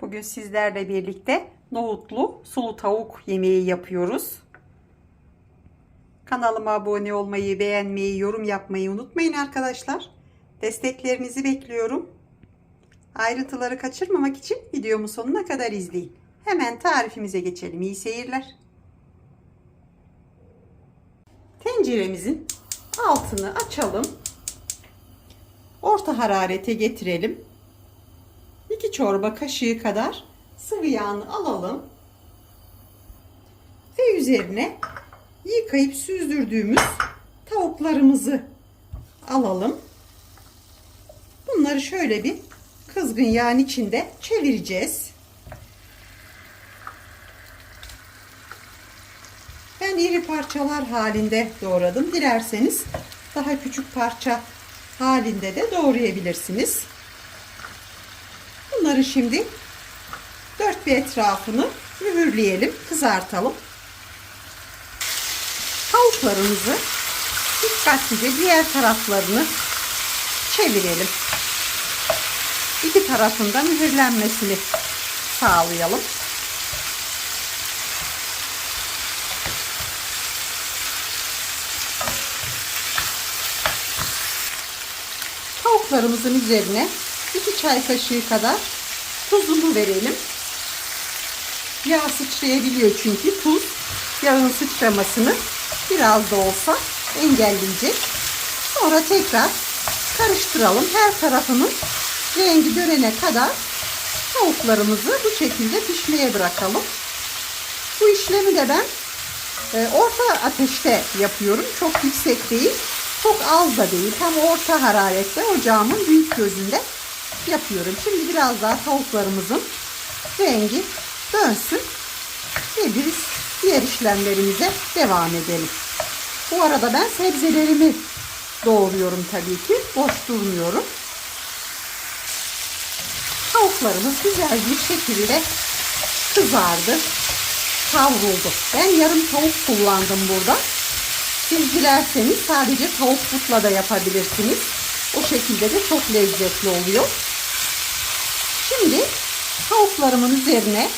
Bugün sizlerle birlikte nohutlu sulu tavuk yemeği yapıyoruz. Kanalıma abone olmayı, beğenmeyi, yorum yapmayı unutmayın arkadaşlar. Desteklerinizi bekliyorum. Ayrıntıları kaçırmamak için videomu sonuna kadar izleyin. Hemen tarifimize geçelim. İyi seyirler. Tenceremizin altını açalım. Orta hararete getirelim. 2 çorba kaşığı kadar sıvı yağını alalım. Ve üzerine yıkayıp süzdürdüğümüz tavuklarımızı alalım. Bunları şöyle bir kızgın yağın içinde çevireceğiz. Ben iri parçalar halinde doğradım. Dilerseniz daha küçük parça halinde de doğrayabilirsiniz. Bunları şimdi dört bir etrafını mühürleyelim, kızartalım. Tavuklarımızı dikkatlice diğer taraflarını çevirelim. İki tarafında mühürlenmesini sağlayalım. Tavuklarımızın üzerine 2 çay kaşığı kadar tuzunu verelim. Yağ sıçrayabiliyor çünkü tuz yağın sıçramasını biraz da olsa engelleyecek. Sonra tekrar karıştıralım. Her tarafının rengi dönene kadar tavuklarımızı bu şekilde pişmeye bırakalım. Bu işlemi de ben e, orta ateşte yapıyorum. Çok yüksek değil. Çok az da değil. Tam orta hararette ocağımın büyük gözünde yapıyorum. Şimdi biraz daha tavuklarımızın rengi dönsün. Ve biz diğer işlemlerimize devam edelim. Bu arada ben sebzelerimi doğruyorum tabii ki. Boş durmuyorum. Tavuklarımız güzel bir şekilde kızardı. Kavruldu. Ben yarım tavuk kullandım burada. Siz dilerseniz sadece tavuk butla da yapabilirsiniz. O şekilde de çok lezzetli oluyor. Tavuklarımın üzerine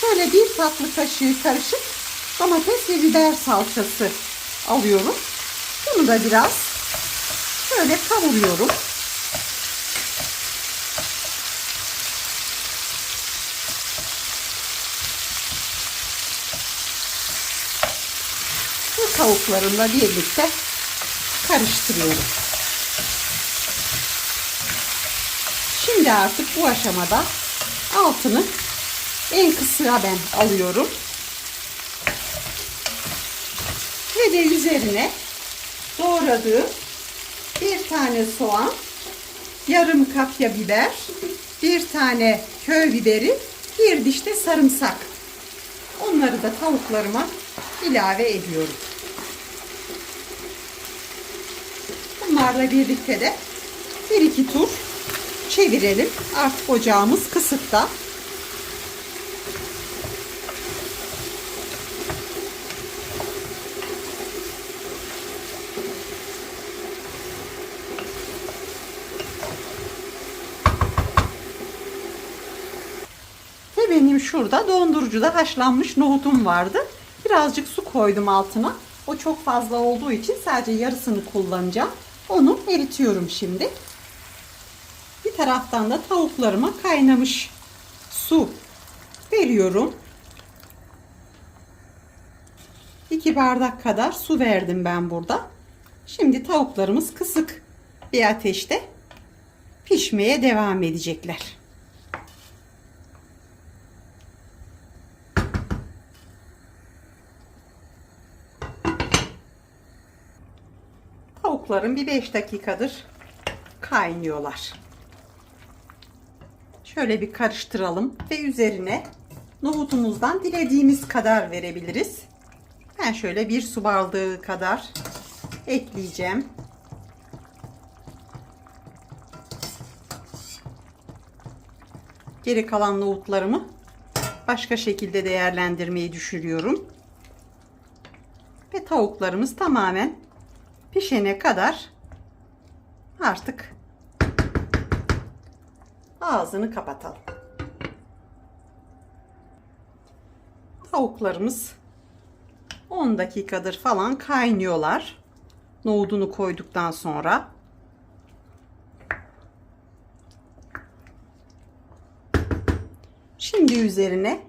şöyle bir tatlı kaşığı karışık domates ve biber salçası alıyorum. Bunu da biraz şöyle kavuruyorum. Bu tavuklarımla birlikte karıştırıyorum. Şimdi artık bu aşamada altını en kısığa ben alıyorum. Ve de üzerine doğradığım bir tane soğan, yarım kapya biber, bir tane köy biberi, bir diş de sarımsak. Onları da tavuklarıma ilave ediyorum. Bunlarla birlikte de bir iki tur çevirelim. Artık ocağımız kısıkta. Ve benim şurada dondurucuda haşlanmış nohutum vardı. Birazcık su koydum altına. O çok fazla olduğu için sadece yarısını kullanacağım. Onu eritiyorum şimdi. Taraftan da tavuklarıma kaynamış su veriyorum. 2 bardak kadar su verdim ben burada. Şimdi tavuklarımız kısık bir ateşte pişmeye devam edecekler. Tavuklarım bir 5 dakikadır kaynıyorlar. Şöyle bir karıştıralım ve üzerine nohutumuzdan dilediğimiz kadar verebiliriz. Ben şöyle bir su bardağı kadar ekleyeceğim. Geri kalan nohutlarımı başka şekilde değerlendirmeyi düşünüyorum. Ve tavuklarımız tamamen pişene kadar artık ağzını kapatalım. Tavuklarımız 10 dakikadır falan kaynıyorlar. Nohudunu koyduktan sonra. Şimdi üzerine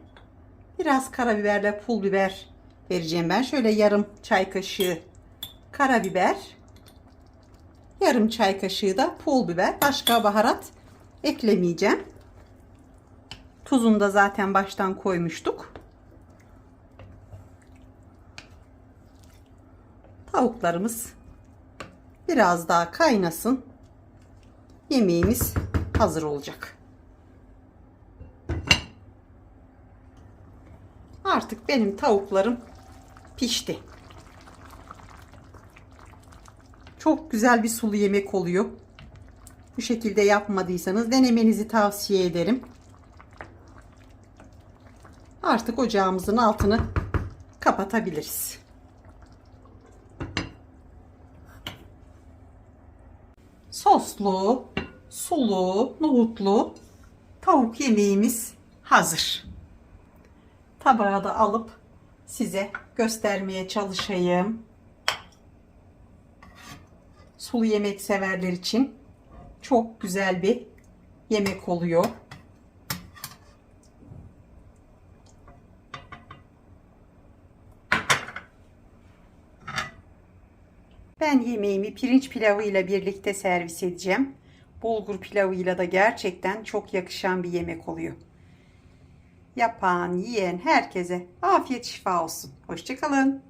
biraz karabiberle pul biber vereceğim ben. Şöyle yarım çay kaşığı karabiber, yarım çay kaşığı da pul biber. Başka baharat eklemeyeceğim. Tuzunu da zaten baştan koymuştuk. Tavuklarımız biraz daha kaynasın. Yemeğimiz hazır olacak. Artık benim tavuklarım pişti. Çok güzel bir sulu yemek oluyor. Bu şekilde yapmadıysanız denemenizi tavsiye ederim. Artık ocağımızın altını kapatabiliriz. Soslu, sulu, nohutlu tavuk yemeğimiz hazır. Tabağa da alıp size göstermeye çalışayım. Sulu yemek severler için çok güzel bir yemek oluyor. Ben yemeğimi pirinç pilavı ile birlikte servis edeceğim. Bulgur pilavıyla da gerçekten çok yakışan bir yemek oluyor. Yapan, yiyen herkese afiyet şifa olsun. Hoşçakalın.